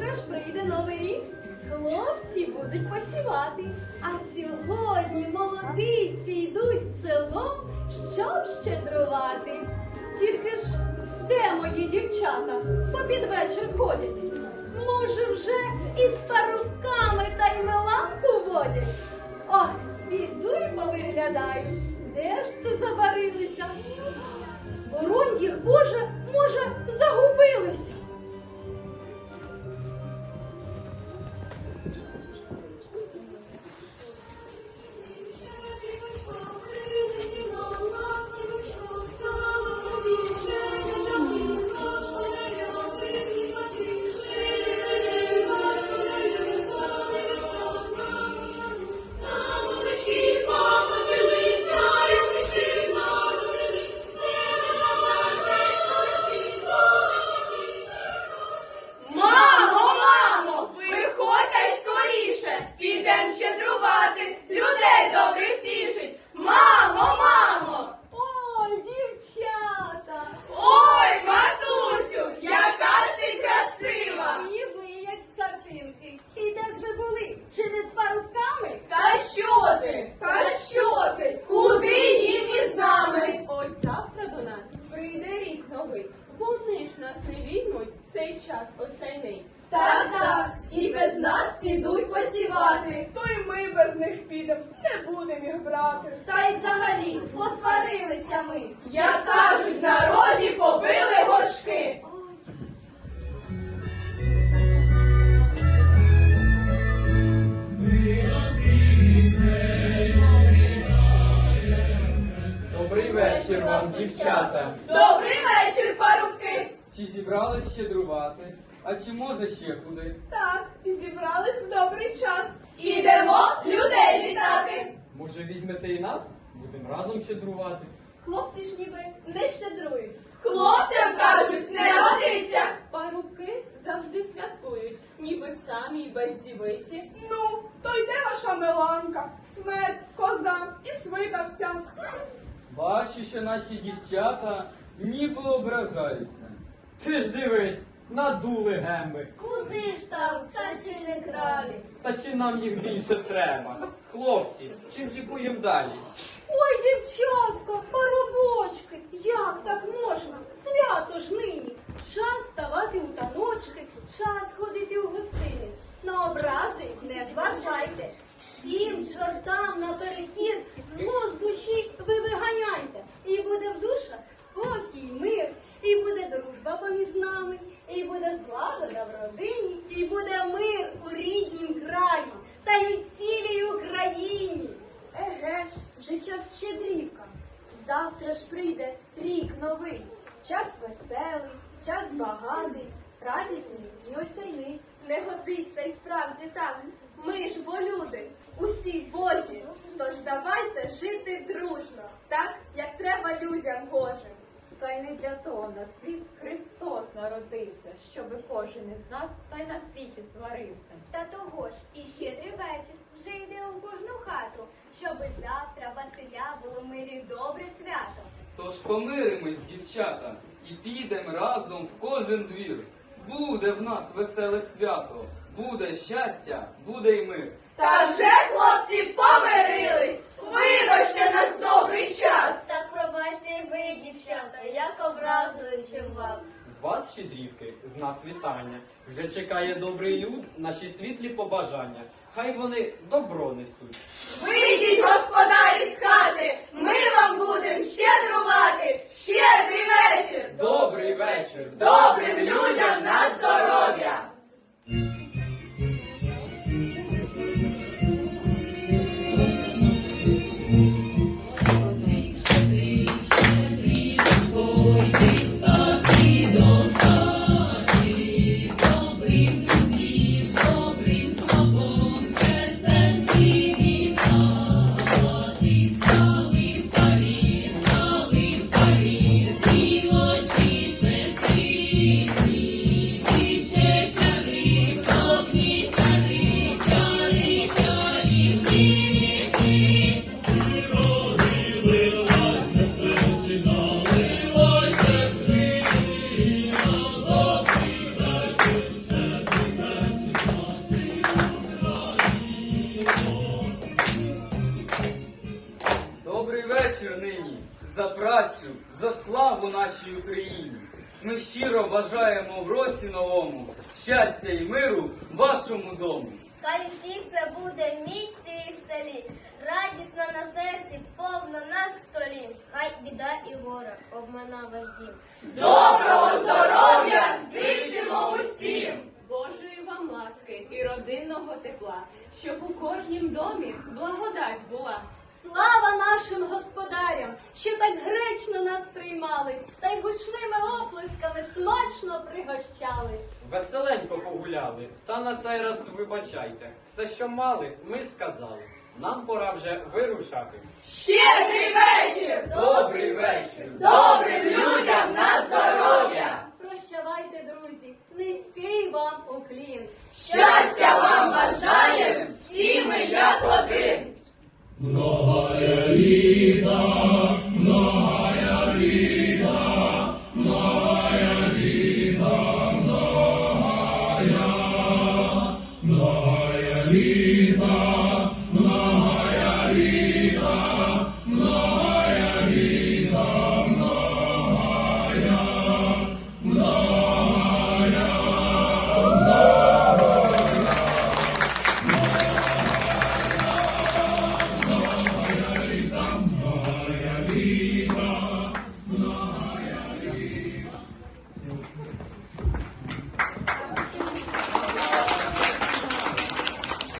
Завтра ж прийде новий рік. Хлопці будуть посівати. А сьогодні молодиці йдуть селом, щоб щедрувати. Тільки ж де мої дівчата? Попід вечір ходять. Може, вже із парубками та й меланку водять? Ох, піду й повиглядаю. Де ж це забарилися? Боронь їх, Боже, може, загубилися. Осяйний. Так, так, і без нас підуть посівати. То й ми без них підемо, не будемо їх брати. Та й взагалі посварилися ми. Я кажуть, в народі побили горшки. Чи зібрались щедрувати? А чи може ще куди? Так, зібрались в добрий час. Ідемо людей вітати. Може візьмете і нас? Будемо разом щедрувати. Хлопці ж ніби не щедрують. Хлопцям кажуть, не годиться. Парубки завжди святкують, ніби самі й без дівиці. Ну, то йде ваша меланка, смерть, коза і свита вся. Бачу, що наші дівчата ніби ображаються. Ти ж дивись, надули гемби. Куди ж там, та чи не кралі? Та чи нам їх більше треба? Хлопці, чим чекуємо далі? Ой, дівчатка, парубочки, як так можна? Свято ж нині. Час ставати у таночки, час ходити у гостини. На образи не зважайте. Всім чортам наперекір зло з душі ви виганяйте. І буде в душах спокій, мир, і буде дружба поміж нами, і буде злагода в родині, і буде мир у ріднім краї, та й у цілій Україні. Еге ж, вже час щедрівка. Завтра ж прийде рік новий. Час веселий, час багатий, радісний і осяйний. Не годиться і справді так. Ми ж бо люди, усі божі. Тож давайте жити дружно, так як треба людям Божим. Та й не для того на світ Христос народився, щоби кожен із нас та й на світі сварився. Та того ж і щедрий вечір вже йде у кожну хату, щоби завтра Василя було мирі добре свято. Тож помиримось, дівчата, і підемо разом в кожен двір. Буде в нас веселе свято, буде щастя, буде й мир. Та вже хлопці помирились. Вибачте нас добрий час. Так пробачте й ви, дівчата, як образили чим вас. З вас щедрівки, з нас вітання. Вже чекає добрий люд, наші світлі побажання. Хай вони добро несуть. Вийдіть, господарі, з хати. Ми вам будемо щедрувати. Славу нашій Україні. Ми щиро бажаємо в році новому щастя і миру вашому дому. Хай всіх це буде в місті і в селі, радісно на серці, повно на столі. Хай біда і горе обмана ваш дім. Доброго здоров'я зичимо усім! Божої вам ласки і родинного тепла, щоб у кожнім домі благодать була. Слава нашим господарям, що так гречно нас приймали, та й гучними оплесками смачно пригощали. Веселенько погуляли, та на цей раз вибачайте. Все, що мали, ми сказали. Нам пора вже вирушати. Щедрий вечір! Добрий вечір! Добрим людям